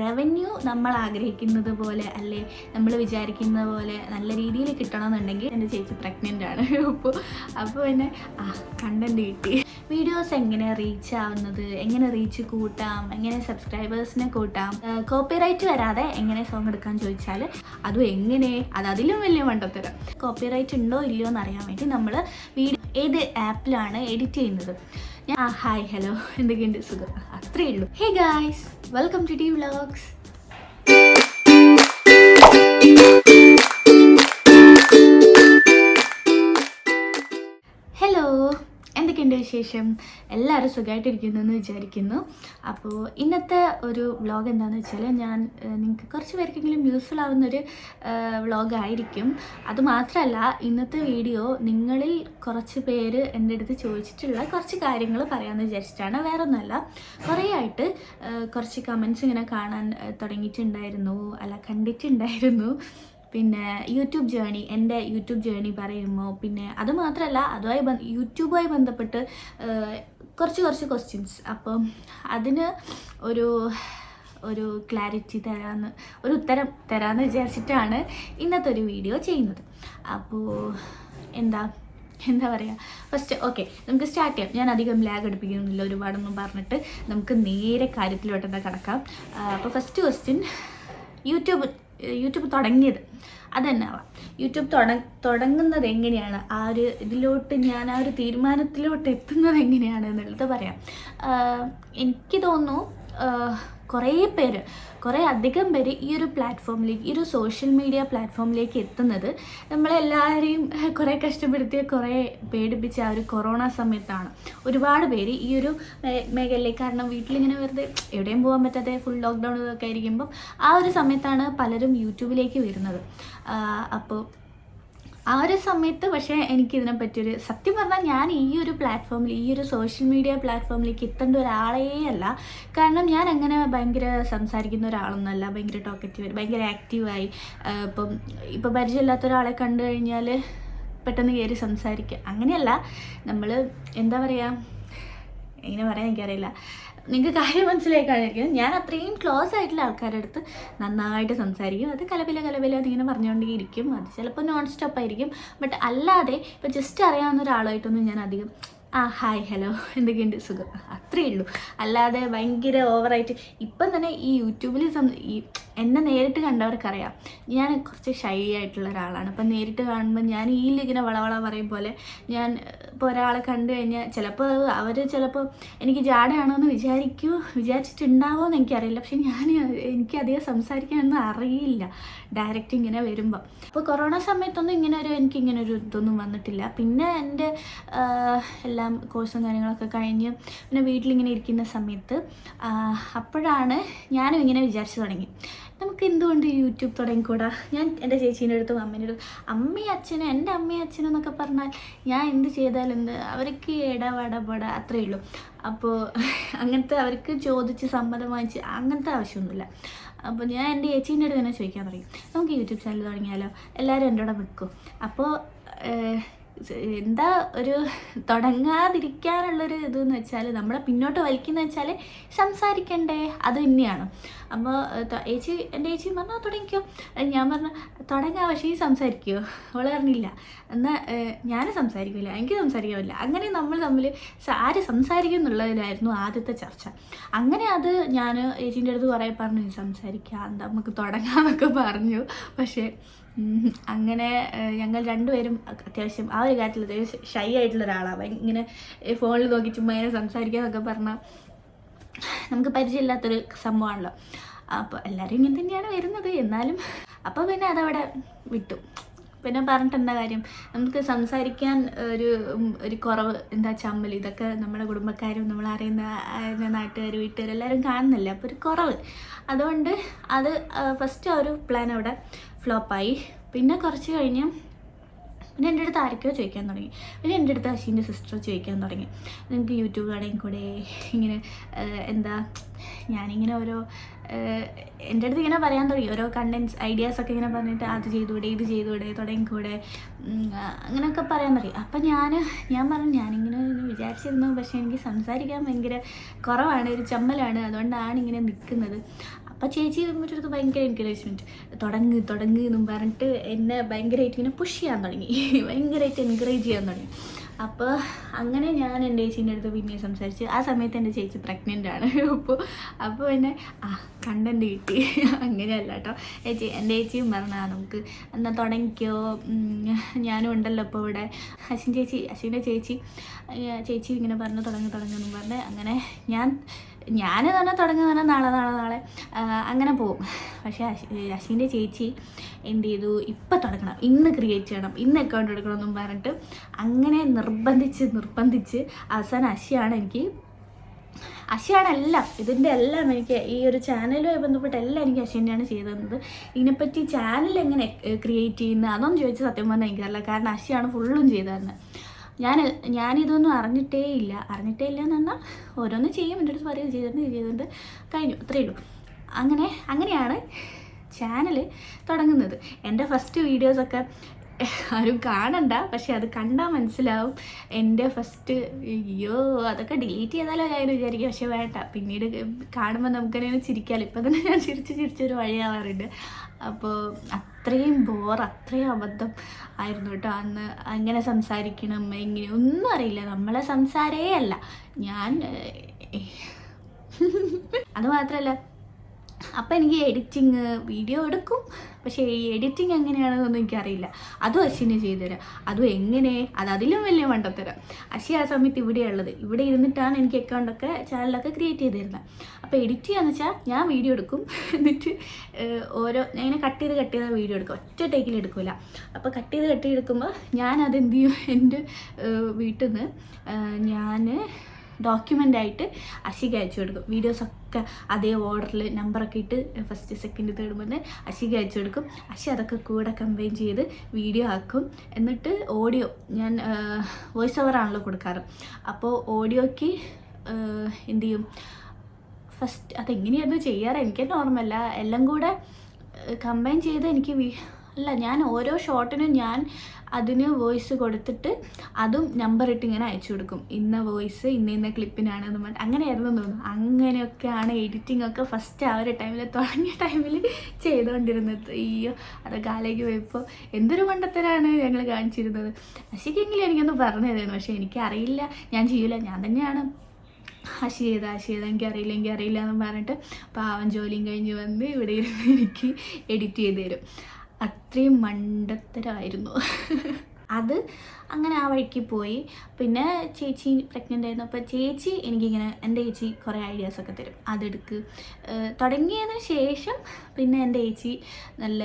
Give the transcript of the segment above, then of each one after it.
Revenue നമ്മൾ ആഗ്രഹിക്കുന്നത് പോലെ അല്ലെ നമ്മൾ വിചാരിക്കുന്ന പോലെ നല്ല രീതിയിൽ കിട്ടണമെന്നുണ്ടെങ്കിൽ എന്റെ ചേച്ചി പ്രഗ്നന്റ് ആണ്. അപ്പോൾ അപ്പോൾ പിന്നെ ആ കണ്ടന്റ് കിട്ടി. വീഡിയോസ് എങ്ങനെ റീച്ച് ആവുന്നത് എങ്ങനെ റീച്ച് കൂട്ടാം എങ്ങനെ സബ്സ്ക്രൈബേഴ്സിനെ കൂട്ടാം കോപ്പിറൈറ്റ് വരാതെ എങ്ങനെ സോങ് എടുക്കാൻ ചോദിച്ചാൽ അതും എങ്ങനെ അത് അതിലും വലിയ മണ്ടത്തരം. കോപ്പിറൈറ്റ് ഉണ്ടോ ഇല്ലയോ എന്ന് അറിയാൻ വേണ്ടി നമ്മൾ വീഡിയോ ഏത് ആപ്പിലാണ് എഡിറ്റ് ചെയ്യുന്നത്? ഞാൻ ഹായ് ഹലോ. എന്തൊക്കെയുണ്ട്? സുഖം. അത്രയേ ഉള്ളൂ. Hey guys welcome to T vlogs വിശേഷം എല്ലാവരും സുഖമായിട്ടിരിക്കുന്നു എന്ന് വിചാരിക്കുന്നു. അപ്പോൾ ഇന്നത്തെ ഒരു വ്ളോഗ് എന്താണെന്ന് വെച്ചാൽ ഞാൻ നിങ്ങൾക്ക് കുറച്ച് പേർക്കെങ്കിലും യൂസ്ഫുൾ ആവുന്ന ഒരു വ്ളോഗ് ആയിരിക്കും. അതുമാത്രമല്ല ഇന്നത്തെ വീഡിയോ നിങ്ങളിൽ കുറച്ച് പേര് എന്റെ അടുത്ത് ചോദിച്ചിട്ടുള്ള കുറച്ച് കാര്യങ്ങൾ പറയാമെന്ന് വിചാരിച്ചിട്ടാണ്. വേറെ ഒന്നുമല്ല കുറേ ആയിട്ട് കുറച്ച് കമൻസ് ഇങ്ങനെ കാണാൻ തുടങ്ങിയിട്ടുണ്ടായിരുന്നു അല്ല കണ്ടിട്ടുണ്ടായിരുന്നു. പിന്നെ യൂട്യൂബ് ജേണി എന്റെ യൂട്യൂബ് ജേണി പറയുമ്പോൾ പിന്നെ അത് മാത്രമല്ല അതുമായി യൂട്യൂബുമായി ബന്ധപ്പെട്ട് കുറച്ച് കുറച്ച് ക്വസ്റ്റ്യൻസ് അപ്പം അതിന് ഒരു ഒരു ക്ലാരിറ്റി തരാമെന്ന് ഒരു ഉത്തരം തരാമെന്ന് വിചാരിച്ചിട്ടാണ് ഇന്നത്തെ ഒരു വീഡിയോ ചെയ്യുന്നത്. അപ്പോൾ എന്താ എന്താ പറയുക ഫസ്റ്റ് ഓക്കെ നമുക്ക് സ്റ്റാർട്ട് ചെയ്യാം. ഞാൻ അധികം ലാഗ് അടുപ്പിക്കുന്നില്ല ഒരുപാടൊന്നും പറഞ്ഞിട്ട് നമുക്ക് നേരെ കാര്യത്തിലോട്ട് തന്നെ കിടക്കാം. അപ്പോൾ ഫസ്റ്റ് ക്വസ്റ്റ്യൻ യൂട്യൂബ് യൂട്യൂബ് തുടങ്ങിയത്. അതന്നെ ആവാം യൂട്യൂബ് തുട തുടങ്ങുന്നത് എങ്ങനെയാണ്? ആ ഒരു ഇതിലോട്ട് ഞാൻ ആ ഒരു തീരുമാനത്തിലോട്ട് എത്തുന്നത് എങ്ങനെയാണ് എന്നുള്ളത് പറയാം. എനിക്ക് തോന്നുന്നു കുറേ പേര് കുറേ അധികം പേര് ഈ ഒരു പ്ലാറ്റ്ഫോമിലേക്ക് ഈ ഒരു സോഷ്യൽ മീഡിയ പ്ലാറ്റ്ഫോമിലേക്ക് എത്തുന്നത് നമ്മളെല്ലാവരെയും കുറേ കഷ്ടപ്പെടുത്തിയ കുറേ പേടിപ്പിച്ച ആ ഒരു കൊറോണ സമയത്താണ്. ഒരുപാട് പേര് ഈ ഒരു മേഖലയിലേക്ക് കാരണം വീട്ടിലിങ്ങനെ വെറുതെ എവിടെയും പോകാൻ പറ്റാതെ ഫുൾ ലോക്ക്ഡൗൺ ഒക്കെ ആയിരിക്കുമ്പം ആ ഒരു സമയത്താണ് പലരും യൂട്യൂബിലേക്ക് വരുന്നത്. അപ്പോൾ ആ ഒരു സമയത്ത് പക്ഷേ എനിക്ക് ഇതിനെ പറ്റിയൊരു സത്യം പറഞ്ഞാൽ ഞാൻ ഈ ഒരു പ്ലാറ്റ്ഫോമിൽ ഈ ഒരു സോഷ്യൽ മീഡിയ പ്ലാറ്റ്ഫോമിലേക്ക് എത്തേണ്ട ഒരാളേ അല്ല കാരണം ഞാൻ അങ്ങനെ ഭയങ്കര സംസാരിക്കുന്ന ഒരാളൊന്നുമല്ല. ഭയങ്കര ടോക്കറ്റീവ് ഭയങ്കര ആക്റ്റീവായി ഇപ്പം ഇപ്പം പരിചയമില്ലാത്ത ഒരാളെ കണ്ടു കഴിഞ്ഞാൽ പെട്ടെന്ന് കയറി സംസാരിക്കുക അങ്ങനെയല്ല. നമ്മൾ എന്താ പറയുക എങ്ങനെ പറയാൻ എനിക്കറിയില്ല. നിങ്ങൾക്ക് കാര്യം മനസ്സിലായി കാണിക്കും ഞാൻ അത്രയും ക്ലോസ് ആയിട്ടുള്ള ആൾക്കാരുടെ അടുത്ത് നന്നായിട്ട് സംസാരിക്കും. അത് കലപില കലപില പറഞ്ഞുകൊണ്ടേ പറഞ്ഞുകൊണ്ടേയിരിക്കും. അത് ചിലപ്പോൾ നോൺ സ്റ്റോപ്പ് ആയിരിക്കും. ബട്ട് അല്ലാതെ ഇപ്പോൾ ജസ്റ്റ് അറിയാവുന്ന ഒരാളായിട്ടൊന്നും ഞാൻ അധികം ആ ഹായ് ഹലോ എന്തൊക്കെയുണ്ട്? സുഖം. അത്രയേ ഉള്ളൂ. അല്ലാതെ ഭയങ്കര ഓവറായിട്ട് ഇപ്പം തന്നെ ഈ യൂട്യൂബിൽ ഈ എന്നെ നേരിട്ട് കണ്ടവർക്കറിയാം. ഞാൻ കുറച്ച് ഷൈ ആയിട്ടുള്ള ഒരാളാണ്. അപ്പം നേരിട്ട് കാണുമ്പോൾ ഞാൻ ഈ ഇങ്ങനെ വളവള പറയും പോലെ ഞാൻ ഇപ്പോൾ ഒരാളെ കണ്ടു കഴിഞ്ഞാൽ ചിലപ്പോൾ അവർ ചിലപ്പോൾ എനിക്ക് ജാടയാണോ എന്ന് വിചാരിക്കൂ വിചാരിച്ചിട്ടുണ്ടാവോ എന്ന് എനിക്കറിയില്ല. പക്ഷെ ഞാൻ എനിക്ക് അധികം സംസാരിക്കാനൊന്നും അറിയില്ല. ഡയറക്റ്റ് ഇങ്ങനെ വരുമ്പോൾ അപ്പോൾ കൊറോണ സമയത്തൊന്നും ഇങ്ങനെ ഒരു എനിക്ക് ഇങ്ങനെ ഒരു ഇതൊന്നും വന്നിട്ടില്ല. പിന്നെ എന്റെ ആഹ്, എല്ലാം കോഴ്സും കാര്യങ്ങളൊക്കെ കഴിഞ്ഞ് പിന്നെ വീട്ടിലിങ്ങനെ ഇരിക്കുന്ന സമയത്ത് അപ്പോഴാണ് ഞാനും ഇങ്ങനെ വിചാരിച്ചു തുടങ്ങി. നമുക്ക് എന്തുകൊണ്ട് യൂട്യൂബ് തുടങ്ങിക്കൂടാ? ഞാൻ എന്റെ ചേച്ചീന്റെ അടുത്തും അമ്മേന്റെ അടുത്തും അമ്മയും അച്ഛനും എന്റെ അമ്മയും അച്ഛനും എന്നൊക്കെ പറഞ്ഞാൽ ഞാൻ എന്ത് ചെയ്താലും എന്ത് അവർക്ക് ഇടപെടപെട അത്രയേ ഉള്ളൂ. അപ്പോൾ അങ്ങനത്തെ അവർക്ക് ചോദിച്ച് സമ്മതം വാങ്ങിച്ച് അങ്ങനത്തെ ആവശ്യമൊന്നുമില്ല. അപ്പോൾ ഞാൻ എന്റെ ചേച്ചീന്റെ അടുത്ത് തന്നെ ചോദിക്കാൻ തുടങ്ങി. നമുക്ക് യൂട്യൂബ് ചാനൽ തുടങ്ങിയാലോ? എല്ലാവരും എന്റെ കൂടെ നിൽക്കും. അപ്പോൾ എന്താ ഒരു തുടങ്ങാതിരിക്കാനുള്ളൊരു എന്ന് വെച്ചാൽ നമ്മളെ പിന്നോട്ട് വലിക്കുന്ന വെച്ചാൽ സംസാരിക്കണ്ടേ? അത് തന്നെയാണ്. അപ്പോൾ ഏച്ചി എന്റെ ചേച്ചി പറഞ്ഞാൽ തുടങ്ങിക്കോ. ഞാൻ പറഞ്ഞു തുടങ്ങാം പക്ഷേ ഈ സംസാരിക്കുമോ അവൾ പറഞ്ഞില്ല. എന്നാൽ ഞാൻ സംസാരിക്കില്ല എനിക്ക് സംസാരിക്കാവില്ല അങ്ങനെ നമ്മൾ തമ്മിൽ ആര് സംസാരിക്കും എന്നുള്ളതിലായിരുന്നു ആദ്യത്തെ ചർച്ച. അങ്ങനെ അത് ഞാൻ ഏച്ചിന്റെ അടുത്ത് കുറേ പറഞ്ഞു സംസാരിക്കാം നമുക്ക് തുടങ്ങാമെന്നൊക്കെ പറഞ്ഞു. പക്ഷേ അങ്ങനെ ഞങ്ങൾ രണ്ടുപേരും അത്യാവശ്യം ആ ഒരു കാര്യത്തിൽ അത്യാവശ്യം ഷൈ ആയിട്ടുള്ള ഒരാളാണ് ഇങ്ങനെ ഫോണിൽ നോക്കി ചുമ്മാ ഇങ്ങനെ സംസാരിക്കാന്നൊക്കെ പറഞ്ഞാൽ നമുക്ക് പരിചയമില്ലാത്തൊരു സംഭവമാണല്ലോ അപ്പോൾ എല്ലാവരും ഇങ്ങനെ തന്നെയാണ് വരുന്നത്. എന്നാലും അപ്പോൾ പിന്നെ അതവിടെ വിട്ടു. പിന്നെ പറഞ്ഞിട്ട് എന്താ കാര്യം? നമുക്ക് സംസാരിക്കാൻ ഒരു ഒരു കുറവ് എന്താ ചമ്മൽ ഇതൊക്കെ നമ്മുടെ കുടുംബക്കാരും നമ്മൾ അറിയുന്ന നാട്ടുകാർ വീട്ടുകാർ എല്ലാവരും കാണുന്നില്ല? അപ്പോൾ ഒരു കുറവ്. അതുകൊണ്ട് അത് ഫസ്റ്റ് ആ ഒരു പ്ലാൻ അവിടെ ഫ്ലോപ്പായി. പിന്നെ കുറച്ച് കഴിഞ്ഞ് പിന്നെ എന്റെ അടുത്ത് ആരൊക്കെയോ ചോദിക്കാൻ തുടങ്ങി. പിന്നെ എന്റെ അടുത്ത് അശീന്റെ സിസ്റ്റർ ചോദിക്കാൻ തുടങ്ങി. നിങ്ങൾക്ക് യൂട്യൂബ് കാണാൻ കൂടെ? ഇങ്ങനെ എന്താ? ഞാനിങ്ങനെ ഓരോ എന്റെ അടുത്ത് ഇങ്ങനെ പറയാൻ തുടങ്ങി. ഓരോ കണ്ടൻസ് ഐഡിയാസൊക്കെ ഇങ്ങനെ പറഞ്ഞിട്ട് അത് ചെയ്തുകൂടെ ഇത് ചെയ്തുകൂടെ തുടങ്ങിക്കൂടെ അങ്ങനെയൊക്കെ പറയാൻ തുടങ്ങി. അപ്പം ഞാൻ ഞാൻ പറഞ്ഞു ഞാനിങ്ങനെ വിചാരിച്ചിരുന്നു. പക്ഷേ എനിക്ക് സംസാരിക്കാൻ ഭയങ്കര കുറവാണ്. ഒരു ചമ്മലാണ്. അതുകൊണ്ടാണ് ഇങ്ങനെ നിൽക്കുന്നത്. അപ്പോൾ ചേച്ചി അടുത്ത് ഭയങ്കര എൻകറേജ്മെന്റ് തുടങ്ങ് തുടങ്ങ് എന്നും പറഞ്ഞിട്ട് എന്നെ ഭയങ്കരമായിട്ട് ഇങ്ങനെ പുഷ് ചെയ്യാൻ തുടങ്ങി. ഭയങ്കരമായിട്ട് എൻകറേജ് ചെയ്യാൻ തുടങ്ങി. അപ്പോൾ അങ്ങനെ ഞാൻ എന്റെ ചേച്ചീന്റെ അടുത്ത് പിന്നെ സംസാരിച്ച്. ആ സമയത്ത് എന്റെ ചേച്ചി പ്രഗ്നന്റ് ആണ്. അപ്പോൾ അപ്പോൾ പിന്നെ ആ കണ്ടന്റ് കിട്ടി. അങ്ങനെയല്ല കേട്ടോ ചേച്ചി എന്റെ ചേച്ചിയും പറഞ്ഞാൽ നമുക്ക് എന്നാൽ തുടങ്ങിക്കോ. ഞാനും ഉണ്ടല്ലോ ഇപ്പോൾ ഇവിടെ. അശ്വിൻ ചേച്ചി അശ്വിന്റെ ചേച്ചി ചേച്ചി ഇങ്ങനെ പറഞ്ഞു തുടങ്ങി തുടങ്ങുമെന്ന് പറഞ്ഞ്. അങ്ങനെ ഞാൻ ഞാൻ തന്നെ തുടങ്ങുന്ന നാളെ നാളെ നാളെ. അങ്ങനെ പോവും. പക്ഷേ അശ് അശ്വിന്റെ ചേച്ചി എന്ത് ചെയ്തു? ഇപ്പം തുടങ്ങണം. ഇന്ന് ക്രിയേറ്റ് ചെയ്യണം. ഇന്ന് അക്കൗണ്ട് എടുക്കണം എന്നും പറഞ്ഞിട്ട് അങ്ങനെ നിർബന്ധിച്ച് നിർബന്ധിച്ച് അവസാനം അശ്യാണ് എനിക്ക് അശയാണ് എല്ലാം ഇതിന്റെ എല്ലാം എനിക്ക് ഈ ഒരു ചാനലുമായി ബന്ധപ്പെട്ട് എല്ലാം എനിക്ക് അശ്വിന്റെയാണ് ചെയ്തു തന്നത്. ഇതിനെപ്പറ്റി ചാനൽ എങ്ങനെ ക്രിയേറ്റ് ചെയ്യുന്നത്? അതൊന്നും ചോദിച്ചാൽ സത്യം പറഞ്ഞാൽ എനിക്കറിയില്ല. കാരണം അശിയാണ് ഫുള്ളും ചെയ്തു ഞാൻ ഞാനിതൊന്നും അറിഞ്ഞിട്ടേ ഇല്ല അറിഞ്ഞിട്ടേ ഇല്ല എന്ന് പറഞ്ഞാൽ ഓരോന്ന് ചെയ്യും. എന്റെ അടുത്ത് പറയും ചെയ്തിട്ട് ചെയ്തിട്ടുണ്ട്. കഴിഞ്ഞു. അത്രയേ ഉള്ളൂ. അങ്ങനെ അങ്ങനെയാണ് ചാനൽ തുടങ്ങുന്നത്. എന്റെ ഫസ്റ്റ് വീഡിയോസൊക്കെ ആരും കാണണ്ട പക്ഷെ അത് കണ്ടാൽ മനസ്സിലാവും. എന്റെ ഫസ്റ്റ് അയ്യോ അതൊക്കെ ഡിലീറ്റ് ചെയ്താലോ ഞാൻ വിചാരിക്കും. പക്ഷെ വേണ്ട. പിന്നീട് കാണുമ്പോൾ നമുക്കതിനെ ചിരിക്കാമല്ലോ ഇപ്പം തന്നെ ഞാൻ ചിരിച്ച് ചിരിച്ചൊരു വഴിയാവാറുണ്ട് അപ്പോൾ അത്രയും ബോർ അത്രയും അബദ്ധം ആയിരുന്നു കേട്ടോ. അന്ന് അങ്ങനെ സംസാരിക്കണം എങ്ങനെ ഒന്നും അറിയില്ല. നമ്മളെ സംസാരേ അല്ല. ഞാൻ അത് മാത്രമല്ല അപ്പം എനിക്ക് എഡിറ്റിങ് വീഡിയോ എടുക്കും. പക്ഷേ ഈ എഡിറ്റിങ് എങ്ങനെയാണെന്നൊന്നും എനിക്കറിയില്ല. അതും അശ്വിനെ ചെയ്തുതരാം. അതും എങ്ങനെ? അത് അതിലും വലിയ മണ്ടത്തരം. അശ്വി ആ സമയത്ത് ഇവിടെയുള്ളത് ഇവിടെ ഇരുന്നിട്ടാണ് എനിക്ക് അക്കൗണ്ടൊക്കെ ചാനലൊക്കെ ക്രിയേറ്റ് ചെയ്ത് തരുന്നത് അപ്പോൾ എഡിറ്റ് ചെയ്യാന്ന് വെച്ചാൽ ഞാൻ വീഡിയോ എടുക്കും. എന്നിട്ട് ഓരോ ഇങ്ങനെ കട്ട് ചെയ്ത് കട്ട് ചെയ്ത വീഡിയോ എടുക്കും. ഒറ്റ ടേക്കിൽ എടുക്കില്ല അപ്പോൾ കട്ട് ചെയ്ത് കട്ട് ചെയ്തെടുക്കുമ്പോൾ ഞാൻ എന്ത് ചെയ്യും? എന്റെ വീട്ടിൽ നിന്ന് ഞാൻ ഡോക്യുമെന്റ് ആയിട്ട് അശിക അയച്ചു കൊടുക്കും. വീഡിയോസൊക്കെ അതേ ഓർഡറിൽ നമ്പറൊക്കെ ഇട്ട് ഫസ്റ്റ് സെക്കൻഡ് തേർഡ് മുന്നേ അശിക അയച്ചു കൊടുക്കും. അശി അതൊക്കെ കൂടെ കമ്പൈൻ ചെയ്ത് വീഡിയോ ആക്കും. എന്നിട്ട് ഓഡിയോ ഞാൻ വോയിസ് ഓവർ ആണല്ലോ കൊടുക്കാറ്. അപ്പോൾ ഓഡിയോയ്ക്ക് എന്തു ചെയ്യും? ഫസ്റ്റ് അതെങ്ങനെയായിരുന്നു ചെയ്യാറ്? എനിക്ക് തന്നെ ഓർമ്മയില്ല. എല്ലാം കൂടെ കമ്പൈൻ ചെയ്ത് എനിക്ക് അല്ല ഞാൻ ഓരോ ഷോട്ടിനും ഞാൻ അതിന് വോയിസ് കൊടുത്തിട്ട് അതും നമ്പർ ഇട്ട് ഇങ്ങനെ അയച്ചു കൊടുക്കും. ഇന്ന വോയിസ് ഇന്ന ഇന്ന ക്ലിപ്പിനാണ് എന്ന് പറഞ്ഞിട്ട് അങ്ങനെയായിരുന്നു തോന്നുന്നു. അങ്ങനെയൊക്കെയാണ് എഡിറ്റിംഗ് ഒക്കെ ഫസ്റ്റ് ആ ഒരു ടൈമിൽ തുടങ്ങിയ ടൈമിൽ ചെയ്തുകൊണ്ടിരുന്നത് അയ്യോ അതൊക്കെ ആലേക്ക് പോയപ്പോൾ എന്തൊരു മണ്ടത്തരാണ് ഞങ്ങൾ കാണിച്ചിരുന്നത്. അശിക്കെങ്കിലും എനിക്കൊന്ന് പറഞ്ഞു തരുന്നു പക്ഷേ എനിക്കറിയില്ല ഞാൻ ചെയ്യില്ല ഞാൻ തന്നെയാണ് ആശി ചെയ്ത ആശി ചെയ്ത എനിക്ക് അറിയില്ല എനിക്ക് അറിയില്ല എന്ന് പറഞ്ഞിട്ട് പാവം ജോലിയും കഴിഞ്ഞ് വന്ന് ഇവിടെ ഇരുന്ന് എനിക്ക് എഡിറ്റ് ചെയ്ത് തരും. അത്രയും മണ്ടത്തരമായിരുന്നു അത് അങ്ങനെ ആ വഴിക്ക് പോയി. പിന്നെ ചേച്ചി പ്രഗ്നന്റ് ആയിരുന്നു. അപ്പോൾ ചേച്ചി എനിക്കിങ്ങനെ എന്റെ ചേച്ചി കുറേ ഐഡിയാസൊക്കെ തരും. അതെടുക്ക്. തുടങ്ങിയതിന് ശേഷം പിന്നെ എന്റെ ചേച്ചി നല്ല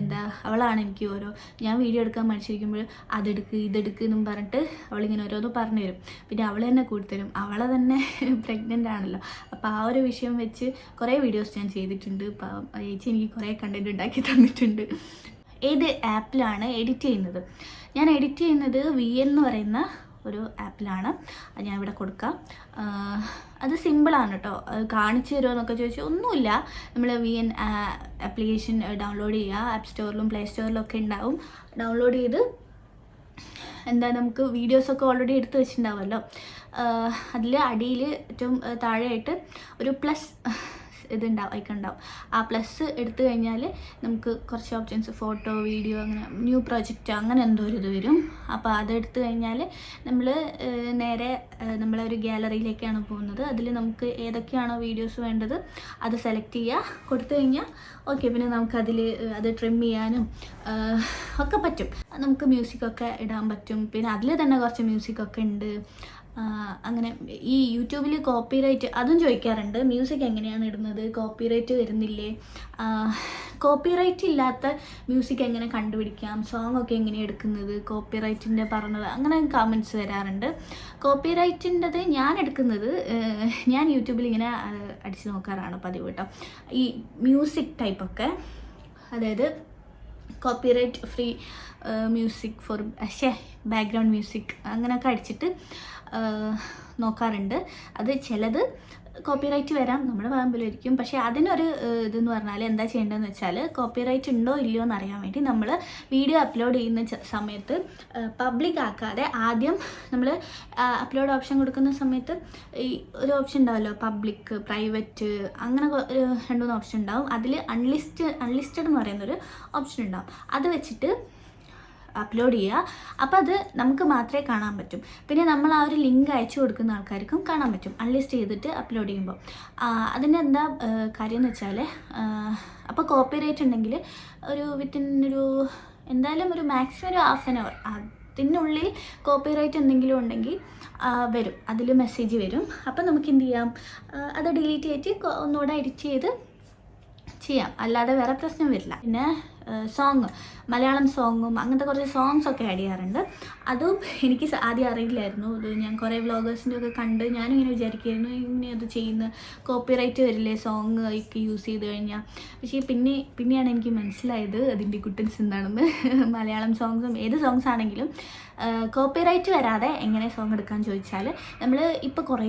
എന്താ അവളാണ് എനിക്ക് ഓരോ ഞാൻ വീഡിയോ എടുക്കാൻ മനസ്സിരിക്കുമ്പോൾ അതെടുക്ക് ഇതെടുക്ക് എന്നും പറഞ്ഞിട്ട് അവളിങ്ങനെ ഓരോന്ന് പറഞ്ഞു തരും. പിന്നെ അവൾ തന്നെ കൂടുതലും അവളെ തന്നെ പ്രഗ്നന്റ് ആണല്ലോ. അപ്പോൾ ആ ഒരു വിഷയം വെച്ച് കുറേ വീഡിയോസ് ഞാൻ ചെയ്തിട്ടുണ്ട്. ചേച്ചി എനിക്ക് കുറേ കണ്ടന്റ് ഉണ്ടാക്കി തന്നിട്ടുണ്ട്. ഏത് ആപ്പിലാണ് എഡിറ്റ് ചെയ്യുന്നത്? ഞാൻ എഡിറ്റ് ചെയ്യുന്നത് വി എന്ന് പറയുന്ന ഒരു ആപ്പിലാണ്. അത് ഞാൻ ഇവിടെ കൊടുക്കാം. അത് സിമ്പിളാണ് കേട്ടോ. കാണിച്ചു തരുമോ എന്നൊക്കെ ചോദിച്ചാൽ ഒന്നുമില്ല. നമ്മൾ വി എൻ ആപ്ലിക്കേഷൻ ഡൗൺലോഡ് ചെയ്യുക. ആപ്പ് സ്റ്റോറിലും പ്ലേ സ്റ്റോറിലും ഒക്കെ ഉണ്ടാവും. ഡൗൺലോഡ് ചെയ്ത് എന്താ നമുക്ക് വീഡിയോസൊക്കെ ഓൾറെഡി എടുത്ത് വെച്ചിട്ടുണ്ടാവുമല്ലോ. അതിൽ അടിയിൽ ഏറ്റവും താഴെയായിട്ട് ഒരു പ്ലസ് ഇതുണ്ടാവും ഐക്കൺ ഉണ്ടാവും ആ പ്ലസ് എടുത്തു കഴിഞ്ഞാൽ നമുക്ക് കുറച്ച് ഓപ്ഷൻസ് ഫോട്ടോ വീഡിയോ അങ്ങനെ ന്യൂ പ്രൊജക്റ്റ് അങ്ങനെ എന്തോ ഒരു ഇത് വരും. അപ്പോൾ അതെടുത്തു കഴിഞ്ഞാൽ നമ്മൾ നേരെ നമ്മളെ ഒരു ഗ്യാലറിയിലേക്കാണ് പോകുന്നത്. അതിൽ നമുക്ക് ഏതൊക്കെയാണോ വീഡിയോസ് വേണ്ടത് അത് സെലക്ട് ചെയ്യുക കൊടുത്തു കഴിഞ്ഞാൽ ഓക്കെ പിന്നെ നമുക്കതിൽ അത് ട്രിം ചെയ്യാനും ഒക്കെ പറ്റും. നമുക്ക് മ്യൂസിക്കൊക്കെ ഇടാൻ പറ്റും. പിന്നെ അതിൽ തന്നെ കുറച്ച് മ്യൂസിക്കൊക്കെ ഉണ്ട്. അങ്ങനെ ഈ യൂട്യൂബിൽ കോപ്പിറൈറ്റ് അതും ചോദിക്കാറുണ്ട്. മ്യൂസിക് എങ്ങനെയാണ് ഇടുന്നത്? കോപ്പിറൈറ്റ് വരുന്നില്ലേ? കോപ്പിറൈറ്റ് ഇല്ലാത്ത മ്യൂസിക് എങ്ങനെ കണ്ടുപിടിക്കാം? സോങ് ഒക്കെ എങ്ങനെ എടുക്കുന്നത്? കോപ്പിറൈറ്റിന്റെ പറഞ്ഞത് അങ്ങനെ കമന്റ്സ് വരാറുണ്ട്. കോപ്പിറൈറ്റിന്റെത് ഞാൻ എടുക്കുന്നത് ഞാൻ യൂട്യൂബിൽ ഇങ്ങനെ അടിച്ചു നോക്കാറാണ് പതിവ് കേട്ടോ. ഈ മ്യൂസിക് ടൈപ്പൊക്കെ അതായത് കോപ്പിറൈറ്റ് ഫ്രീ മ്യൂസിക് ഫോർ ഷേ ബാക്ക്ഗ്രൗണ്ട് മ്യൂസിക് അങ്ങനെയൊക്കെ അടിച്ചിട്ട് നോക്കാറുണ്ട്. അത് ചിലത് കോപ്പിറൈറ്റ് വരാം നമ്മുടെ പാമ്പിലായിരിക്കും പക്ഷേ അതിനൊരു ഇതെന്ന് പറഞ്ഞാൽ എന്താ ചെയ്യേണ്ടതെന്ന് വെച്ചാൽ കോപ്പിറൈറ്റ് ഉണ്ടോ ഇല്ലയോ എന്ന് അറിയാൻ വേണ്ടി നമ്മൾ വീഡിയോ അപ്ലോഡ് ചെയ്യുന്ന സമയത്ത് പബ്ലിക് ആക്കാതെ ആദ്യം നമ്മൾ അപ്ലോഡ് ഓപ്ഷൻ കൊടുക്കുന്ന സമയത്ത് ഈ ഒരു ഓപ്ഷൻ ഉണ്ടാവല്ലോ പബ്ലിക് പ്രൈവറ്റ് അങ്ങനെ രണ്ട് മൂന്ന് ഓപ്ഷൻ ഉണ്ടാവും. അതിൽ അൺലിസ്റ്റ് അൺലിസ്റ്റഡ് എന്ന് പറയുന്നൊരു ഓപ്ഷൻ ഉണ്ടാവും. അത് വെച്ചിട്ട് അപ്ലോഡ് ചെയ്യുക. അപ്പോൾ അത് നമുക്ക് മാത്രമേ കാണാൻ പറ്റും. പിന്നെ നമ്മൾ ആ ഒരു ലിങ്ക് അയച്ചു കൊടുക്കുന്ന ആൾക്കാർക്കും കാണാൻ പറ്റും. അൺലിസ്റ്റ് ചെയ്തിട്ട് അപ്ലോഡ് ചെയ്യുമ്പോൾ. അതിനെന്താ കാര്യം എന്ന് വെച്ചാൽ അപ്പോൾ കോപ്പി കോപ്പിറൈറ്റ് ഉണ്ടെങ്കിൽ ഒരു വിത്തിൻ ഒരു എന്തായാലും ഒരു മാക്സിമം ഒരു ഹാഫ് ആൻ അവർ അതിനുള്ളിൽ കോപ്പി കോപ്പിറൈറ്റ് എന്തെങ്കിലും ഉണ്ടെങ്കിൽ വരും. അതിൽ മെസ്സേജ് വരും. അപ്പോൾ നമുക്ക് എന്ത് ചെയ്യാം? അത് ഡിലീറ്റ് ചെയ്തിട്ട് ഒന്നുകൂടെ എഡിറ്റ് ചെയ്ത് ചെയ്യാം. അല്ലാതെ വേറെ പ്രശ്നം വരില്ല. പിന്നെ സോങ് മലയാളം സോങ്ങും അങ്ങനത്തെ കുറച്ച് സോങ്സ് ഒക്കെ ആഡ് ചെയ്യാറുണ്ട്. അതും എനിക്ക് ആദ്യം അറിയില്ലായിരുന്നു. ഇത് ഞാൻ കുറേ വ്ളോഗേഴ്സിന്റെ ഒക്കെ കണ്ട് ഞാനും ഇങ്ങനെ വിചാരിക്കുമായിരുന്നു ഇങ്ങനെ അത് ചെയ്യുന്ന കോപ്പിറൈറ്റ് വരില്ലേ സോങ് ഒക്കെ യൂസ് ചെയ്ത് കഴിഞ്ഞാൽ പക്ഷേ പിന്നെ പിന്നെയാണ് എനിക്ക് മനസ്സിലായത് അതിന്റെ കുട്ടൻസ് എന്താണെന്ന്. മലയാളം സോങ്സും ഏത് സോങ്സ് ആണെങ്കിലും കോപ്പിറൈറ്റ് വരാതെ എങ്ങനെ സോങ് എടുക്കാൻ ചോദിച്ചാൽ നമ്മൾ ഇപ്പോൾ കുറേ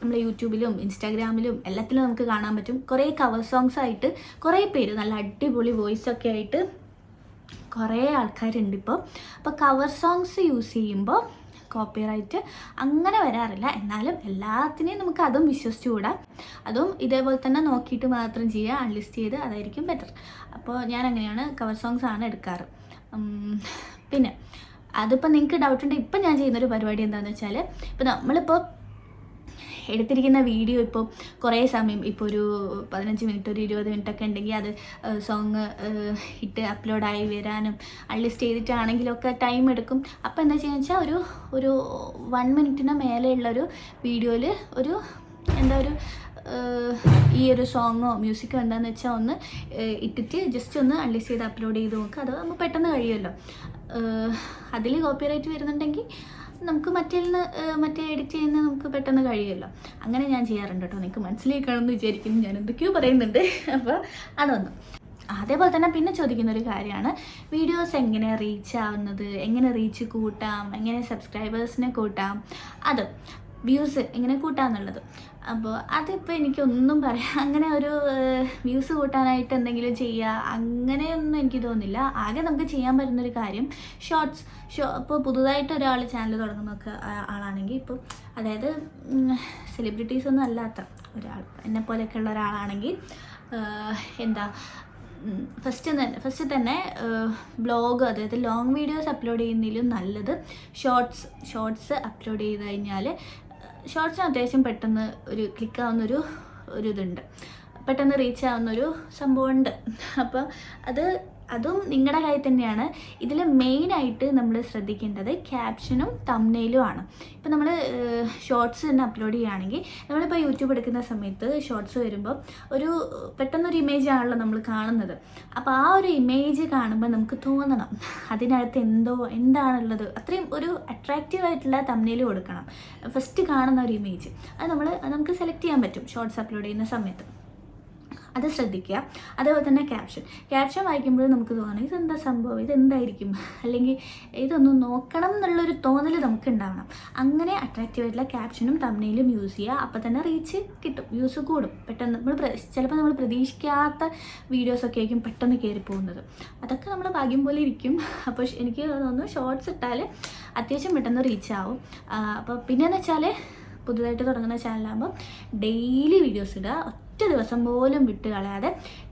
നമ്മൾ യൂട്യൂബിലും ഇൻസ്റ്റാഗ്രാമിലും എല്ലാത്തിലും നമുക്ക് കാണാൻ പറ്റും. കുറേ കവർ സോങ്സ് ആയിട്ട് കുറേ പേര് നല്ല അടിപൊളി വോയിസ് ഒക്കെ ആയിട്ട് കുറേ ആൾക്കാരുണ്ട് ഇപ്പോൾ അപ്പോൾ കവർ സോങ്സ് യൂസ് ചെയ്യുമ്പോൾ കോപ്പിറൈറ്റ് അങ്ങനെ വരാറില്ല. എന്നാലും എല്ലാത്തിനെയും നമുക്ക് അതും വിശ്വസിച്ചുകൂടാ. അതും ഇതേപോലെ തന്നെ നോക്കിയിട്ട് മാത്രം ചെയ്യുക അൺലിസ്റ്റ് ചെയ്ത് അതായിരിക്കും ബെറ്റർ അപ്പോൾ ഞാൻ അങ്ങനെയാണ് കവർ സോങ്സ് ആണ് എടുക്കാറ്. പിന്നെ അതിപ്പോൾ നിങ്ങൾക്ക് ഡൗട്ട് ഉണ്ട് ഇപ്പം ഞാൻ ചെയ്യുന്നൊരു പരിപാടി എന്താണെന്ന് വെച്ചാൽ ഇപ്പോൾ നമ്മളിപ്പോൾ എടുത്തിരിക്കുന്ന വീഡിയോ ഇപ്പോൾ കുറേ സമയം ഇപ്പോൾ ഒരു പതിനഞ്ച് മിനിറ്റ് ഒരു ഇരുപത് മിനിറ്റ് ഒക്കെ ഉണ്ടെങ്കിൽ അത് സോങ് ഇട്ട് അപ്ലോഡായി വരാനും അൺലിസ്റ്റ് ചെയ്തിട്ടാണെങ്കിലൊക്കെ ടൈം എടുക്കും. അപ്പോൾ എന്താ ചെയ്യുക വെച്ചാൽ ഒരു ഒരു വൺ മിനിറ്റിന് മേലെയുള്ളൊരു വീഡിയോയിൽ ഒരു എന്താ ഒരു ഈ ഒരു സോങ്ങോ മ്യൂസിക്കോ എന്താണെന്ന് വെച്ചാൽ ഒന്ന് ഇട്ടിട്ട് ജസ്റ്റ് ഒന്ന് അൺലിസ്റ്റ് ചെയ്ത് അപ്ലോഡ് ചെയ്ത് നോക്കുക അത് നമുക്ക് പെട്ടെന്ന് കഴിയുമല്ലോ. അതിൽ കോപ്പിറൈറ്റ് വരുന്നുണ്ടെങ്കിൽ നമുക്ക് മറ്റേ മറ്റേ എഡിറ്റ് ചെയ്യുന്ന നമുക്ക് പെട്ടെന്ന് കഴിയുമല്ലോ. അങ്ങനെ ഞാൻ ചെയ്യാറുണ്ട് കേട്ടോ. നിങ്ങൾക്ക് മനസ്സിലേക്കാണെന്ന് വിചാരിക്കുന്നു. ഞാൻ എന്തൊക്കെയോ പറയുന്നുണ്ട്. അപ്പോൾ അതൊന്നും അതേപോലെ തന്നെ പിന്നെ ചോദിക്കുന്ന ഒരു കാര്യമാണ്. വീഡിയോസ് എങ്ങനെ റീച്ച് ആവുന്നത്? എങ്ങനെ റീച്ച് കൂട്ടാം? എങ്ങനെ സബ്സ്ക്രൈബേഴ്സിനെ കൂട്ടാം? അത്. വ്യൂസ് എങ്ങനെ കൂട്ടാന്നുള്ളത്. അപ്പോൾ അതിപ്പോൾ എനിക്കൊന്നും പറയാം അങ്ങനെ ഒരു വ്യൂസ് കൂട്ടാനായിട്ട് എന്തെങ്കിലും ചെയ്യുക അങ്ങനെയൊന്നും എനിക്ക് തോന്നില്ല ആകെ നമുക്ക് ചെയ്യാൻ പറ്റുന്നൊരു കാര്യം ഷോർട്സ് ഷോ ഇപ്പോൾ പുതുതായിട്ട് ഒരാൾ ചാനൽ തുടങ്ങുന്നൊക്കെ ആളാണെങ്കിൽ ഇപ്പോൾ അതായത് സെലിബ്രിറ്റീസ് ഒന്നും അല്ലാത്ത ഒരാൾ എന്നെ പോലെയൊക്കെ ഉള്ള ഒരാളാണെങ്കിൽ എന്താ ഫസ്റ്റ് തന്നെ ഫസ്റ്റ് തന്നെ ബ്ലോഗ് അതായത് ലോങ് വീഡിയോസ് അപ്ലോഡ് ചെയ്യുന്നതിലും നല്ലത് ഷോർട്സ് ഷോർട്സ് അപ്ലോഡ് ചെയ്ത് കഴിഞ്ഞാൽ ഷോർട്സിന് അത്യാവശ്യം പെട്ടെന്ന് ഒരു ക്ലിക്കാവുന്നൊരു ഒരു ഇതുണ്ട്. പെട്ടെന്ന് റീച്ച് ആവുന്നൊരു സംഭവമുണ്ട്. അപ്പോൾ അത് അതും നിങ്ങളുടെ കയ്യിൽ തന്നെയാണ്. ഇതിൽ മെയിനായിട്ട് നമ്മൾ ശ്രദ്ധിക്കേണ്ടത് ക്യാപ്ഷനും തമ്മിലും ആണ്. ഇപ്പോൾ നമ്മൾ ഷോർട്സ് തന്നെ അപ്ലോഡ് ചെയ്യുകയാണെങ്കിൽ നമ്മളിപ്പോൾ യൂട്യൂബ് എടുക്കുന്ന സമയത്ത് ഷോർട്സ് വരുമ്പോൾ ഒരു പെട്ടെന്നൊരു ഇമേജ് ആണല്ലോ നമ്മൾ കാണുന്നത്. അപ്പോൾ ആ ഒരു ഇമേജ് കാണുമ്പോൾ നമുക്ക് തോന്നണം അതിനകത്ത് എന്തോ എന്താണുള്ളത്? അത്രയും ഒരു അട്രാക്റ്റീവ് ആയിട്ടുള്ള തമ്മിൽ കൊടുക്കണം. ഫസ്റ്റ് കാണുന്ന ഒരു ഇമേജ് അത് നമ്മൾ നമുക്ക് സെലക്ട് ചെയ്യാൻ പറ്റും ഷോർട്സ് അപ്ലോഡ് ചെയ്യുന്ന സമയത്ത്. അത് ശ്രദ്ധിക്കുക. അതേപോലെ തന്നെ ക്യാപ്ഷൻ ക്യാപ്ഷൻ വായിക്കുമ്പോൾ നമുക്ക് തോന്നണം ഇതെന്താ സംഭവം? ഇതെന്തായിരിക്കും? അല്ലെങ്കിൽ ഇതൊന്ന് നോക്കണം എന്നുള്ളൊരു തോന്നൽ നമുക്ക് ഉണ്ടാവണം അങ്ങനെ അട്രാക്റ്റീവ് ആയിട്ടുള്ള ക്യാപ്ഷനും തമ്മിലും യൂസ് ചെയ്യുക. അപ്പോൾ തന്നെ റീച്ച് കിട്ടും വ്യൂസ് കൂടും. പെട്ടെന്ന് നമ്മൾ ചിലപ്പോൾ നമ്മൾ പ്രതീക്ഷിക്കാത്ത വീഡിയോസൊക്കെ ആയിരിക്കും പെട്ടെന്ന് കയറി പോകുന്നത്. അതൊക്കെ നമ്മൾ ഭാഗ്യം പോലെ ഇരിക്കും. അപ്പോൾ എനിക്ക് തോന്നുന്നു ഷോർട്സ് ഇട്ടാൽ അത്യാവശ്യം പെട്ടെന്ന് റീച്ച് ആവും. അപ്പോൾ പിന്നെയെന്ന് വെച്ചാൽ പുതുതായിട്ട് തുടങ്ങുന്ന ചാനലാകുമ്പോൾ ഡെയിലി വീഡിയോസ് ഇടുക. ഒറ്റ ദിവസം പോലും വിട്ട് കളയാതെ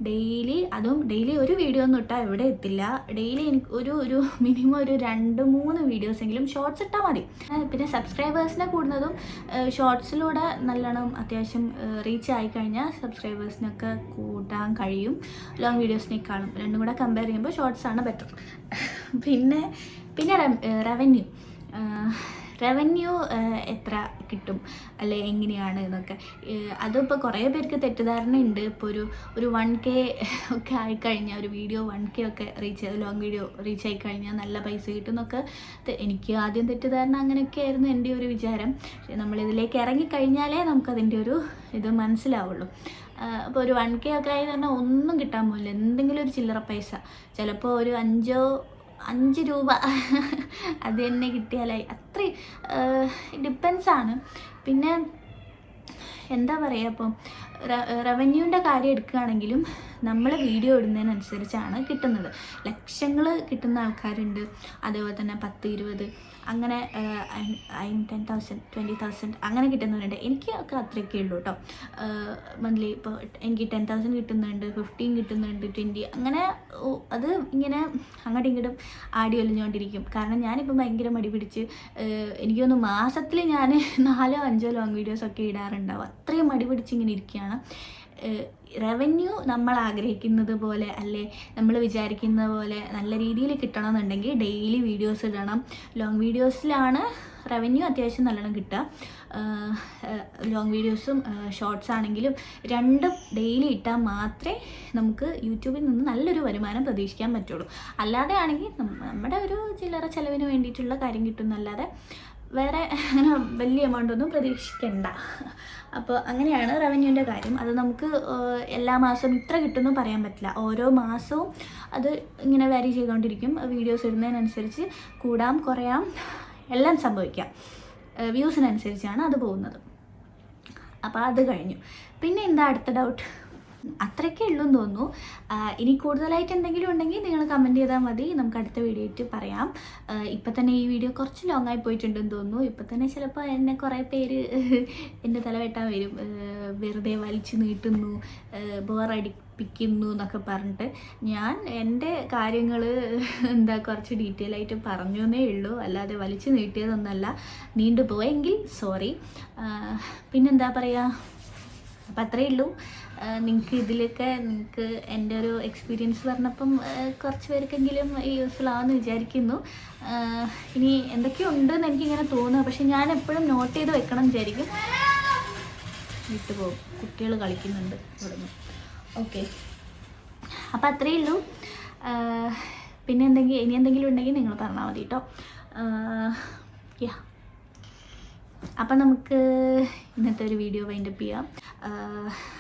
ഡെയിലി അതും ഡെയിലി ഒരു വീഡിയോ ഒന്നും ഇട്ടാൽ എവിടെ എത്തില്ല. ഡെയിലി എനിക്ക് ഒരു ഒരു മിനിമം ഒരു രണ്ട് മൂന്ന് വീഡിയോസ് എങ്കിലും ഷോർട്സ് ഇട്ടാൽ മതി. പിന്നെ സബ്സ്ക്രൈബേഴ്സിനെ കൂടുന്നതും ഷോർട്സിലൂടെ നല്ലോണം അത്യാവശ്യം റീച്ച് ആയിക്കഴിഞ്ഞാൽ സബ്സ്ക്രൈബേഴ്സിനൊക്കെ കൂട്ടാൻ കഴിയും. ലോങ് വീഡിയോസിനേക്കാളും രണ്ടും കൂടെ കമ്പയർ ചെയ്യുമ്പോൾ ഷോർട്സ് ആണ് ബെറ്റർ പിന്നെ പിന്നെ റവന്യൂ റവന്യൂ എത്ര കിട്ടും? അല്ലെ എങ്ങനെയാണ് എന്നൊക്കെ. അതും അതിപ്പോൾ കുറേ പേർക്ക് തെറ്റിദ്ധാരണ ഉണ്ട് ഇപ്പോൾ ഒരു ഒരു വൺ കെ ഒക്കെ ആയിക്കഴിഞ്ഞാൽ ഒരു വീഡിയോ വൺ കെ ഒക്കെ റീച്ച് ചെയ്ത് ലോങ് വീഡിയോ റീച്ച് ആയി കഴിഞ്ഞാൽ നല്ല പൈസ കിട്ടും എന്നൊക്കെ എനിക്ക് ആദ്യം തെറ്റിദ്ധാരണ അങ്ങനെയൊക്കെ ആയിരുന്നു എന്റെ ഒരു വിചാരം. പക്ഷേ നമ്മളിതിലേക്ക് ഇറങ്ങിക്കഴിഞ്ഞാലേ നമുക്കതിന്റെ ഒരു ഇത് മനസ്സിലാവുള്ളൂ. അപ്പോൾ ഒരു വൺ കെ ഒക്കെ ആയി പറഞ്ഞാൽ ഒന്നും കിട്ടാൻ പോകില്ല എന്തെങ്കിലും ഒരു ചില്ലറ പൈസ. ചിലപ്പോൾ ഒരു അഞ്ചോ അഞ്ച് രൂപ. അത് തന്നെ കിട്ടിയാലായി. അത്രയും ഡിപ്പെൻസാണ്. പിന്നെ എന്താ പറയുക ഇപ്പം റവന്യൂവിന്റെ കാര്യം എടുക്കുകയാണെങ്കിലും നമ്മൾ വീഡിയോ ഇടുന്നതിനനുസരിച്ചാണ് കിട്ടുന്നത്. ലക്ഷങ്ങൾ കിട്ടുന്ന ആൾക്കാരുണ്ട്. അതേപോലെ തന്നെ പത്ത് ഇരുപത് അങ്ങനെ ടെൻ തൗസൻഡ് ട്വന്റി തൗസൻഡ് അങ്ങനെ കിട്ടുന്നവരുണ്ട്. എനിക്ക് ഒക്കെ അത്രയൊക്കെ ഉള്ളൂ കേട്ടോ മന്ത്ലി ഇപ്പോൾ എനിക്ക് ടെൻ തൗസൻഡ് കിട്ടുന്നുണ്ട് ഫിഫ്റ്റീൻ കിട്ടുന്നുണ്ട് ട്വന്റി അങ്ങനെ അത് ഇങ്ങനെ അങ്ങോട്ടും ഇങ്ങോട്ടും ആടി ഒലിഞ്ഞുകൊണ്ടിരിക്കും കാരണം ഞാനിപ്പോൾ ഭയങ്കര മടി പിടിച്ച് എനിക്ക് തോന്നുന്നു മാസത്തിൽ ഞാൻ നാലോ അഞ്ചോ ലോങ് വീഡിയോസൊക്കെ ഇടാറുണ്ടാവും. അത്രയും മടി പിടിച്ച് ഇങ്ങനെ ഇരിക്കുകയാണ്. റവന്യൂ നമ്മൾ ആഗ്രഹിക്കുന്നത് പോലെ അല്ലെ നമ്മൾ വിചാരിക്കുന്ന പോലെ നല്ല രീതിയിൽ കിട്ടണമെന്നുണ്ടെങ്കിൽ ഡെയിലി വീഡിയോസ് ഇടണം. ലോങ് വീഡിയോസിലാണ് റവന്യൂ അത്യാവശ്യം നല്ലോണം കിട്ടുക. ലോങ് വീഡിയോസും ഷോർട്സ് ആണെങ്കിലും രണ്ടും ഡെയിലി ഇട്ടാൽ മാത്രമേ നമുക്ക് യൂട്യൂബിൽ നിന്ന് നല്ലൊരു വരുമാനം പ്രതീക്ഷിക്കാൻ പറ്റുള്ളൂ. അല്ലാതെ ആണെങ്കിൽ നമ്മുടെ ഒരു ചില്ലറ ചിലവിന് വേണ്ടിയിട്ടുള്ള കാര്യം കിട്ടുന്നല്ലാതെ വേറെ അങ്ങനെ വലിയ എമൗണ്ട് ഒന്നും പ്രതീക്ഷിക്കണ്ട. അപ്പോൾ അങ്ങനെയാണ് റവന്യൂവിന്റെ കാര്യം. അത് നമുക്ക് എല്ലാ മാസവും ഇത്ര കിട്ടുമെന്ന് പറയാൻ പറ്റില്ല. ഓരോ മാസവും അത് ഇങ്ങനെ വാരി ചെയ്തുകൊണ്ടിരിക്കും വീഡിയോസ് ഇടുന്നതിനനുസരിച്ച് കൂടാം കുറയാം എല്ലാം സംഭവിക്കാം. വ്യൂസിനനുസരിച്ചാണ് അത് പോകുന്നത്. അപ്പോൾ അത് കഴിഞ്ഞു. പിന്നെ എന്താ അടുത്ത ഡൗട്ട് അത്രയൊക്കെ ഉള്ളൂ എന്ന് തോന്നുന്നു ഇനി കൂടുതലായിട്ട് എന്തെങ്കിലും ഉണ്ടെങ്കിൽ നിങ്ങൾ കമന്റ് ചെയ്താൽ മതി. നമുക്ക് അടുത്ത വീഡിയോ ആയിട്ട് പറയാം. ഇപ്പം തന്നെ ഈ വീഡിയോ കുറച്ച് ലോങ് ആയി പോയിട്ടുണ്ടെന്ന് തോന്നുന്നു. ഇപ്പം തന്നെ ചിലപ്പോൾ എന്നെ കുറേ പേര് എന്റെ തല വെട്ടാൻ വരും. വെറുതെ വലിച്ചു നീട്ടുന്നു ബോറടിപ്പിക്കുന്നു എന്നൊക്കെ പറഞ്ഞിട്ട്. ഞാൻ എന്റെ കാര്യങ്ങൾ എന്താ കുറച്ച് ഡീറ്റെയിൽ ആയിട്ട് പറഞ്ഞു എന്നേ ഉള്ളൂ. അല്ലാതെ വലിച്ചു നീട്ടിയതൊന്നല്ല. നീണ്ടുപോയെങ്കിൽ സോറി പിന്നെന്താ പറയുക അപ്പം അത്രയേ ഉള്ളൂ. നിങ്ങൾക്ക് ഇതിലൊക്കെ നിങ്ങൾക്ക് എന്റെ ഒരു എക്സ്പീരിയൻസ് പറഞ്ഞപ്പം കുറച്ച് പേർക്കെങ്കിലും യൂസ്ഫുൾ ആവുമെന്ന് വിചാരിക്കുന്നു. ഇനി എന്തൊക്കെയോ ഉണ്ടെന്ന് എനിക്കിങ്ങനെ തോന്നുന്നു. പക്ഷെ ഞാൻ എപ്പോഴും നോട്ട് ചെയ്ത് വെക്കണം വിചാരിക്കും. വിട്ടു പോകും. കുട്ടികൾ കളിക്കുന്നുണ്ട് ഇവിടുന്ന്. ഓക്കെ അപ്പം അത്രയേ ഉള്ളൂ. പിന്നെ എന്തെങ്കിലും ഇനി എന്തെങ്കിലും ഉണ്ടെങ്കിൽ നിങ്ങൾ പറഞ്ഞാൽ മതി കേട്ടോ അപ്പം നമുക്ക് ഇന്നത്തെ ഒരു വീഡിയോ വൈൻഡപ്പ് ചെയ്യാം.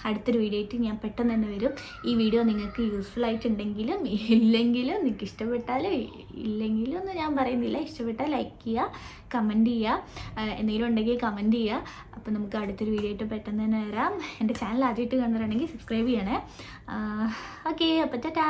അടുത്തൊരു വീഡിയോ ആയിട്ട് ഞാൻ പെട്ടെന്ന് തന്നെ വരും. ഈ വീഡിയോ നിങ്ങൾക്ക് യൂസ്ഫുൾ ആയിട്ടുണ്ടെങ്കിലും ഇല്ലെങ്കിലും നിങ്ങൾക്ക് ഇഷ്ടപ്പെട്ടാലും ഇല്ലെങ്കിലും ഒന്നും ഞാൻ പറയുന്നില്ല. ഇഷ്ടപ്പെട്ടാൽ ലൈക്ക് ചെയ്യുക കമന്റ് ചെയ്യുക എന്തെങ്കിലും ഉണ്ടെങ്കിൽ കമന്റ് ചെയ്യുക. അപ്പോൾ നമുക്ക് അടുത്തൊരു വീഡിയോ ആയിട്ട് പെട്ടെന്ന് തന്നെ വരാം. എന്റെ ചാനൽ ആദ്യമായിട്ട് കണ്ടിട്ടുണ്ടെങ്കിൽ സബ്സ്ക്രൈബ് ചെയ്യണേ. ഓക്കെ അപ്പോൾ ടാറ്റാ